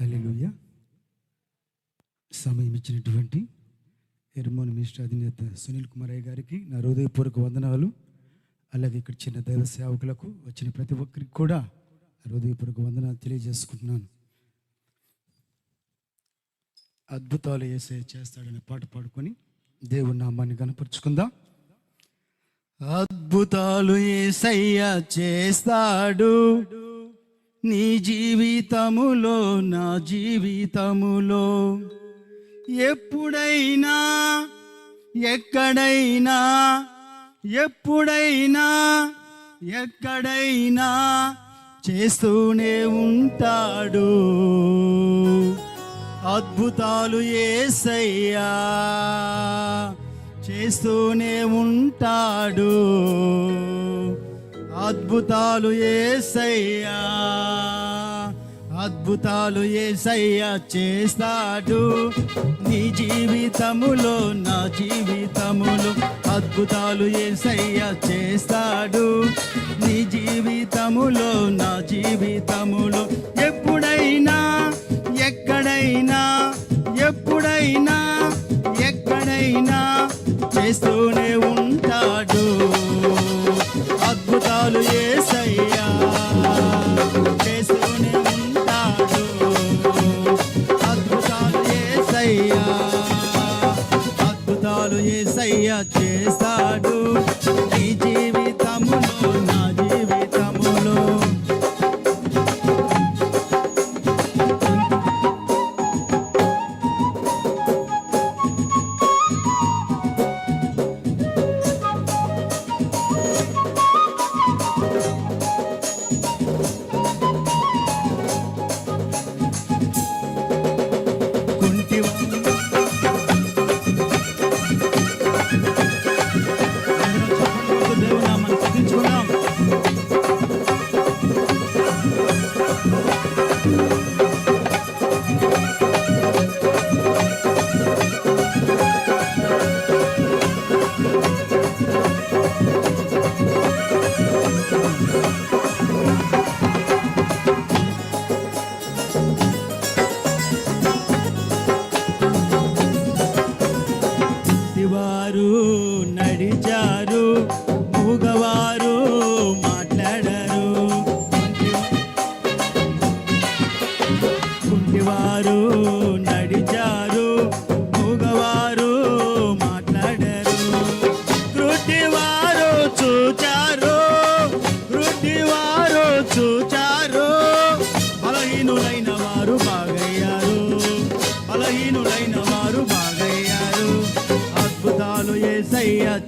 హల్లెలూయ. సమయం ఇచ్చినటువంటి ఎర్మోన్ మినిస్టర్ అధినేత సునీల్ కుమారయ్య గారికి నా హృదయపూర్వక వందనాలు. అలాగే ఇక్కడ చిన్న దైవ సేవకులకు వచ్చిన ప్రతి ఒక్కరికి కూడా హృదయపూర్వక వందనాలు తెలియజేసుకుంటున్నాను. అద్భుతాలు వేసే చేస్తాడని పాట పాడుకొని దేవుని నామాన్ని కనపరుచుకుందాం అద్భుతాలు ఏసయ్య చేస్తాడు. నీ జీవితములో నా జీవితములో ఎప్పుడైనా ఎక్కడైనా ఎప్పుడైనా ఎక్కడైనా చేస్తూనే ఉంటాడు. అద్భుతాలు ఏసయ్యా చేస్తూనే ఉంటాడు. అద్భుతాలు ఏసయ్యా. అద్భుతాలు ఏసయ్యా చేస్తాడు. నీ జీవితములో నా జీవితములో అద్భుతాలు ఏసయ్యా చేస్తాడు. నీ జీవితములో నా జీవితములో ఎప్పుడైనా ఎక్కడైనా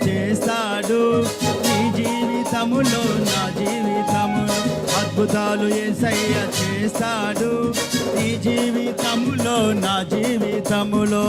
చేస్తాడు నీ జీవితములో నా జీవితము అద్భుతాలు ఏసయ్య చేస్తాడు నీ జీవితములో నా జీవితములో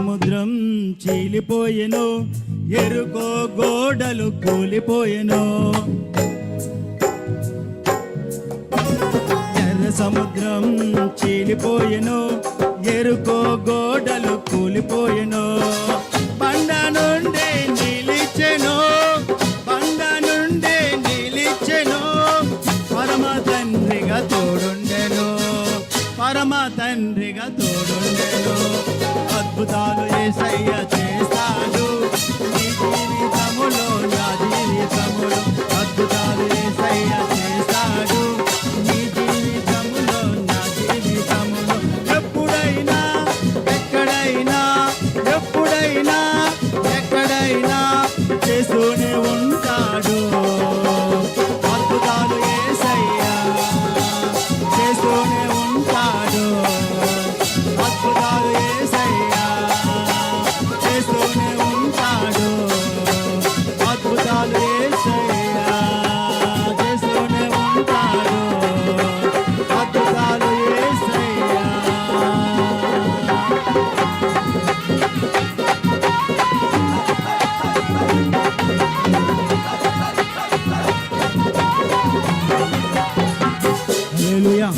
సముద్రం చీలిపోయెను ఎరుకో గోడలు కూలిపోయెను. ఎర్ర సముద్రం చీలిపోయెను ఎరుకో గోడలు కూలిపోయెను. అద్భుతాలు ఏసయ్య Hallelujah.